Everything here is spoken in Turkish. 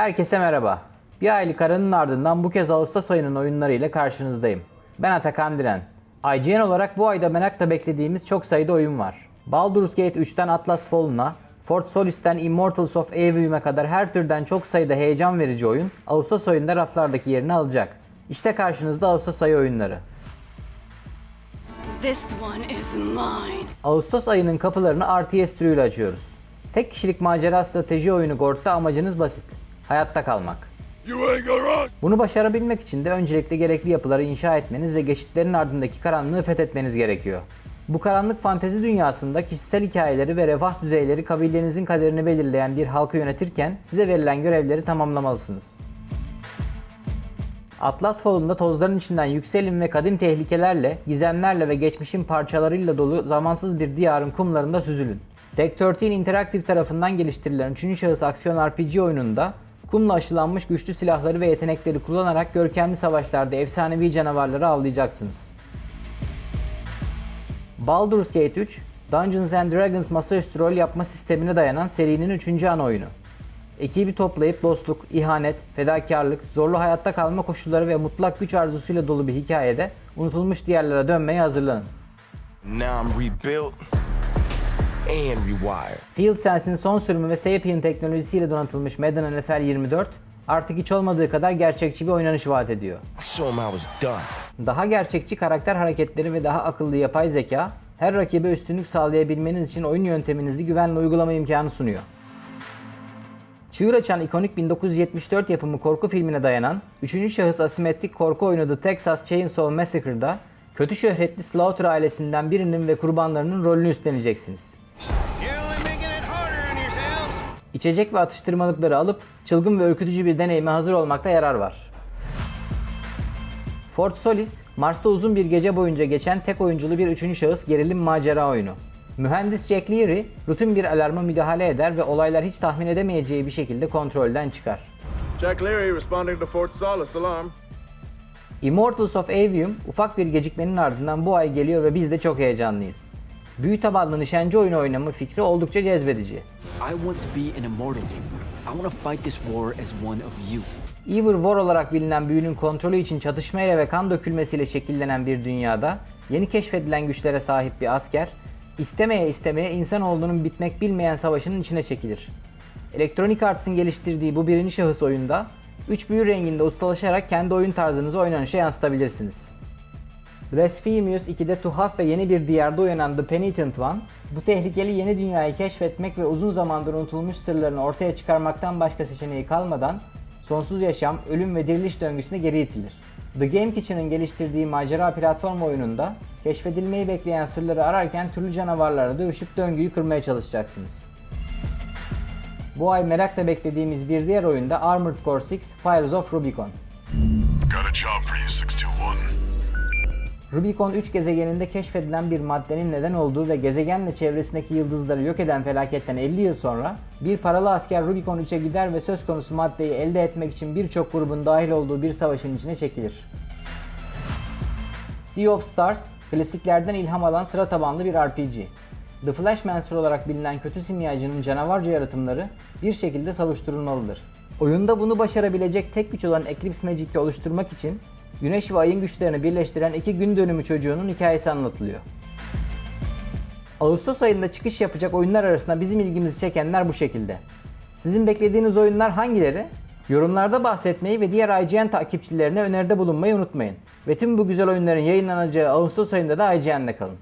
Herkese merhaba. Bir aylık aranın ardından bu kez Ağustos ayının oyunlarıyla karşınızdayım. Ben Atakan Diren. IGN olarak bu ayda merakla beklediğimiz çok sayıda oyun var. Baldur's Gate 3'ten Atlas Fallen'a, Fort Solis'ten Immortals of Evium'e kadar her türden çok sayıda heyecan verici oyun Ağustos ayında raflardaki yerini alacak. İşte karşınızda Ağustos ayı oyunları. This one is mine. Ağustos ayının kapılarını RTS türüyle açıyoruz. Tek kişilik macera strateji oyunu GORT'ta amacınız basit. Hayatta kalmak. Bunu başarabilmek için de öncelikle gerekli yapıları inşa etmeniz ve geçitlerin ardındaki karanlığı fethetmeniz gerekiyor. Bu karanlık fantezi dünyasında kişisel hikayeleri ve refah düzeyleri kabilenizin kaderini belirleyen bir halkı yönetirken size verilen görevleri tamamlamalısınız. Atlas Fallen'da tozların içinden yükselin ve kadim tehlikelerle, gizemlerle ve geçmişin parçalarıyla dolu zamansız bir diyarın kumlarında süzülün. Deck 13 Interactive tarafından geliştirilen 3. şahıs aksiyon RPG oyununda kumla aşılanmış güçlü silahları ve yetenekleri kullanarak görkemli savaşlarda efsanevi canavarları avlayacaksınız. Baldur's Gate 3, Dungeons and Dragons masaüstü rol yapma sistemine dayanan serinin 3. ana oyunu. Ekibi toplayıp dostluk, ihanet, fedakarlık, zorlu hayatta kalma koşulları ve mutlak güç arzusuyla dolu bir hikayede unutulmuş diyarlara dönmeye hazırlanın. Now I'm rebuilt and rewired. Field Sense'in son sürümü ve Sapien teknolojisiyle donatılmış Madden NFL 24 artık hiç olmadığı kadar gerçekçi bir oynanış vaat ediyor. Daha gerçekçi karakter hareketleri ve daha akıllı yapay zeka her rakibe üstünlük sağlayabilmeniz için oyun yönteminizi güvenle uygulama imkanı sunuyor. Çığır açan ikonik 1974 yapımı korku filmine dayanan 3. şahıs asimetrik korku oyunu The Texas Chainsaw Massacre'da kötü şöhretli Slaughter ailesinden birinin ve kurbanlarının rolünü üstleneceksiniz. İçecek ve atıştırmalıkları alıp çılgın ve ürkütücü bir deneyime hazır olmakta yarar var. Fort Solis, Mars'ta uzun bir gece boyunca geçen tek oyunculu bir üçüncü şahıs gerilim macera oyunu. Mühendis Jack Leary, rutin bir alarma müdahale eder ve olaylar hiç tahmin edemeyeceği bir şekilde kontrolden çıkar. Jack Leary responding to Fort Solace alarm. Immortals of Avium ufak bir gecikmenin ardından bu ay geliyor ve biz de çok heyecanlıyız. Büyü tabanlı nişancı oyunu oynama fikri oldukça cezbedici. I want to be an immortal. I want to fight this war as one of you. Evil War olarak bilinen büyünün kontrolü için çatışmayla ve kan dökülmesiyle şekillenen bir dünyada yeni keşfedilen güçlere sahip bir asker, istemeye istemeye insanoğlunun bitmek bilmeyen savaşının içine çekilir. Electronic Arts'ın geliştirdiği bu birinci şahıs oyunda 3 büyü renginde ustalaşarak kendi oyun tarzınızı oynanışa yansıtabilirsiniz. Blasphemous 2'de tuhaf ve yeni bir diyarda uyanan The Penitent One, bu tehlikeli yeni dünyayı keşfetmek ve uzun zamandır unutulmuş sırlarını ortaya çıkarmaktan başka seçeneği kalmadan sonsuz yaşam, ölüm ve diriliş döngüsüne geri itilir. The Game Kitchen'ın geliştirdiği macera platform oyununda keşfedilmeyi bekleyen sırları ararken türlü canavarlarla dövüşüp döngüyü kırmaya çalışacaksınız. Bu ay merakla beklediğimiz bir diğer oyunda Armored Core 6 Fires of Rubicon. Got a job for you, 621. Rubicon 3 gezegeninde keşfedilen bir maddenin neden olduğu ve gezegenle çevresindeki yıldızları yok eden felaketten 50 yıl sonra bir paralı asker Rubicon 3'e gider ve söz konusu maddeyi elde etmek için birçok grubun dahil olduğu bir savaşın içine çekilir. Sea of Stars, klasiklerden ilham alan sıra tabanlı bir RPG. The Flashmancer olarak bilinen kötü simyacının canavarca yaratımları bir şekilde savuşturulmalıdır. Oyunda bunu başarabilecek tek güç olan Eclipse Magic'i oluşturmak için Güneş ve Ay'ın güçlerini birleştiren iki gün dönümü çocuğunun hikayesi anlatılıyor. Ağustos ayında çıkış yapacak oyunlar arasında bizim ilgimizi çekenler bu şekilde. Sizin beklediğiniz oyunlar hangileri? Yorumlarda bahsetmeyi ve diğer IGN takipçilerine öneride bulunmayı unutmayın. Ve tüm bu güzel oyunların yayınlanacağı Ağustos ayında da IGN'de kalın.